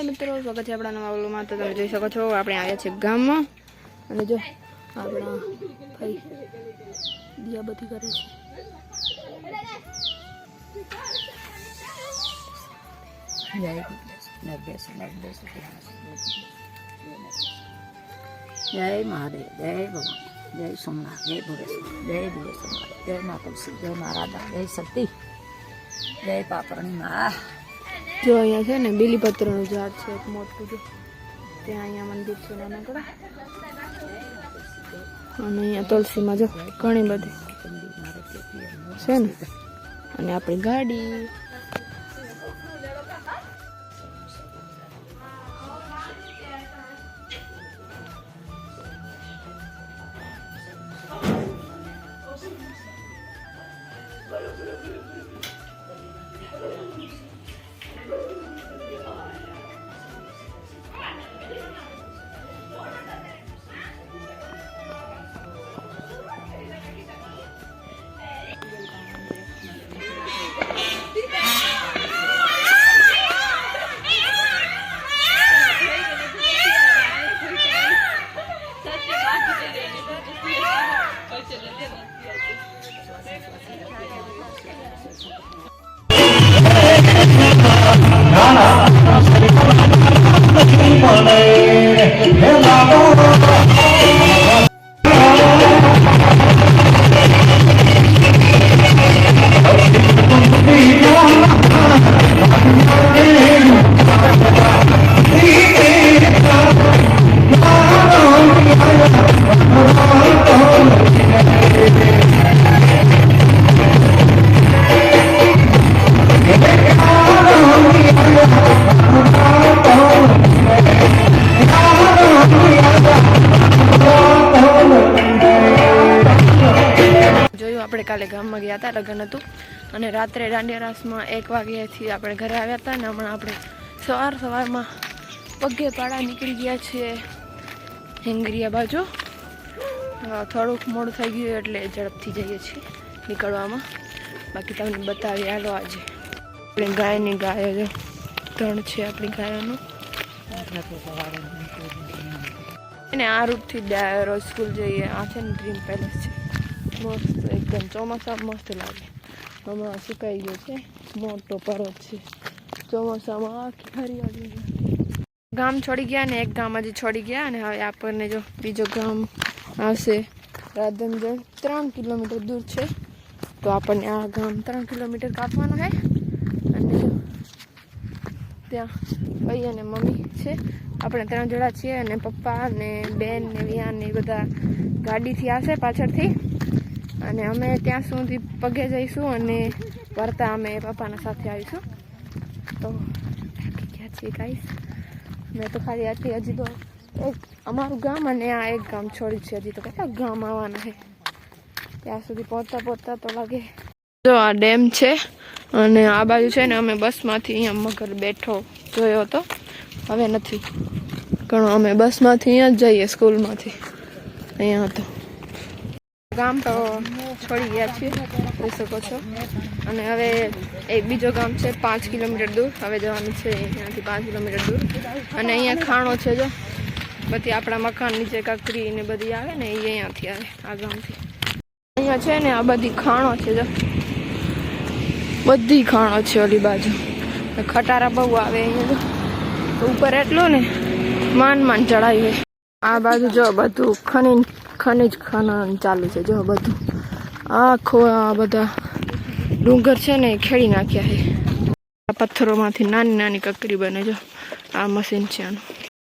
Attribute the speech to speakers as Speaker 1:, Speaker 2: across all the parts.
Speaker 1: મિત્રો, સ્વાગત છે આપણા નવા વ્લોગમાં. તો તમે જોઈ શકો છો, આપણે આવ્યા છીએ ગામમાં. અને જો, આપણા ભાઈ દિયા બધી કરે છે.
Speaker 2: જય મહાદેવ, જય ભગવાન, જય સોમનાથ, જય ભુરેશ્વર જય ભુરેશ્વર જય મા તુલસી જય મા જય શક્તિ, જય પાપરણી મા.
Speaker 1: જો અહીંયા છે ને બીલીપત્રનું ઝાડ છે, એક મોટું જો. ત્યાં અહીંયા મંદિર છે નાનકડા અને અહીંયા તુલસીમાં જો ઘણી બધી છે ને. અને આપણી ગાડી. જોયું રાત્રે દાંડિયા રાસમાં એક વાગ્યાથી આપણે ઘરે આવ્યા હતા ને હમણાં આપણે સવાર સવારમાં પગે પાડા નીકળી ગયા છીએ હેંગરિયા બાજુ. થોડુંક મોડું થઈ ગયું એટલે ઝડપથી જઈએ છીએ નીકળવામાં. બાકી તમને બતાવી હાલો આજે. આપણી ગાયની ગાય જો ત્રણ છે આપણી ગાયોનું. અને આ રૂટથી રોજ સ્કૂલ જઈએ, આ છે ને ડ્રીમ પેલેસ છે. મસ્ત, એકદમ ચોમાસા મસ્ત લાગે. હમણાં સુકાઈ ગયો છે. મોટો પર્વત છે. ચોમાસામાં આખી હરિયાળી ગામ છોડી ગયા ને એક ગામ હજી છોડી ગયા અને હવે આપણને જો બીજો ગામ આવશે રાધનજણ ત્રણ કિલોમીટર દૂર છે. તો આપણને આ ગામ ત્રણ કિલોમીટર કાપવાનું છે અને ત્યાં ભાઈ અને મમ્મી છે. આપણે ત્રણ જણા છીએ અને પપ્પા ને બેન ને વિહાન ને બધા ગાડીથી આવશે પાછળથી. અને અમે ત્યાં સુધી પગે જઈશું અને વરતા અમે પપ્પાના સાથે આવીશું. તો થાકી ગયા છીએ ગાઈશ મેં તો ખાલી આથી હજી તો એક અમારું ગામ અને આ એક ગામ છોડી છે. હજી તો કેટલા ગામ આવવાના છે. ત્યાં સુધી પહોંચતા પહોંચતા તો લાગે. જો આ ડેમ છે અને આ બાજુ છે ને અમે બસમાંથી અહીંયા મગર બેઠો જોયો હતો. હવે નથી. ઘણો અમે બસમાંથી અહીંયા જ જઈએ, સ્કૂલમાંથી. અહીંયા હતો. ગામ તો છોડી ગયા છીએ, જોઈ શકો છો. અને હવે એક બીજો ગામ છે પાંચ કિલોમીટર દૂર. હવે જવાનું છે અહીંયાથી પાંચ કિલોમીટર દૂર. અને અહીંયા ખાણો છે જો. બધી આપણા મકાન નીચે કાકરી ને બધી આવે ને એ અહીંયાથી આવે, આ ગામથી. અહીંયા છે ને આ બધી ખાણો છે જો. બધી ખાણો છે ઓલી બાજુ. ખટારા બહુ આવે અહીંયા ઉપર એટલું ને માન માન ચડાવી આ બાજુ જો બધું ખનીજ ખનીજ ખનન ચાલુ છે જો બધું. આખો આ બધા ડુંગર છે ને ખેડી નાખ્યા છે. આ પથ્થરોમાંથી નાની નાની કકરી બને જો. આ મશીન છે આનું.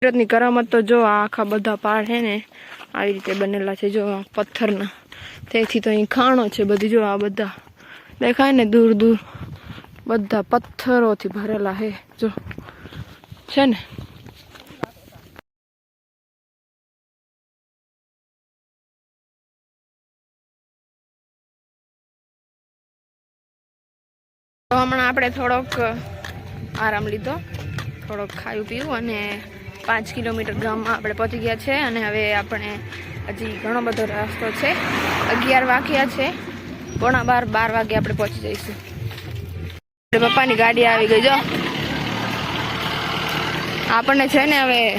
Speaker 1: કુદરતની કરામત તો જો આ આખા બધા પહાડ છે ને, આવી રીતે બનેલા છે જો આ પથ્થરના. તેથી તો અહીં ખાણો છે બધી જો આ બધા. દેખાય ને દૂર દૂર બધા પથ્થરોથી ભરેલા છે જો. છે ને? હમણાં આપણે થોડોક આરામ લીધો. થોડોક ખાયું પીવું અને પાંચ કિલોમીટર ગામમાં આપણે પહોંચી ગયા છે અને હવે આપણે હજી ઘણો બધો રસ્તો છે. અગિયાર વાગ્યા છે. પોણા બાર બાર વાગે આપણે પહોંચી જઈશું. પપ્પાની ગાડી આવી ગઈ, જો. આપણને છે ને હવે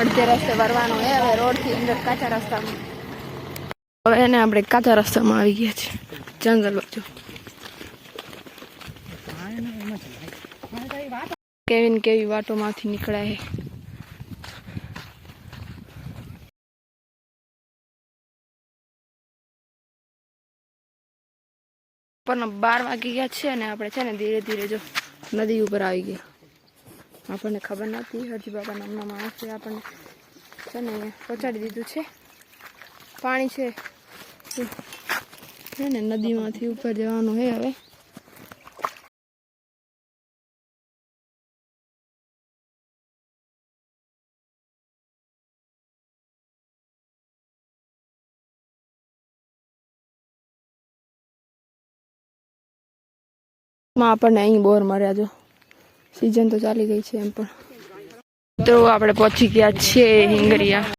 Speaker 1: અડધે રસ્તે વરવાનું છે. હવે રોડથી અંદર કાચા રસ્તામાં. હવે એને આપણે કાચા રસ્તામાં આવી ગયા છે જંગલ બાજુ. કેવી ને કેવી વાટોમાંથી નીકળ્યા પણ બાર વાગી ગયા છે અને આપણે છે ને ધીરે ધીરે જો નદી ઉપર આવી ગયા. આપણને ખબર નથી હરજી બાબા નામના માણસે આપણને છે ને પહોંચાડી દીધું છે. પાણી છે. ને, નદીમાંથી ઉપર જવાનું છે હવે. માં આપણને અહીં બોર મળ્યા જો. સિઝન તો ચાલી ગઈ છે એમ પણ. તો આપણે પહોંચી ગયા છીએ હિંગરિયા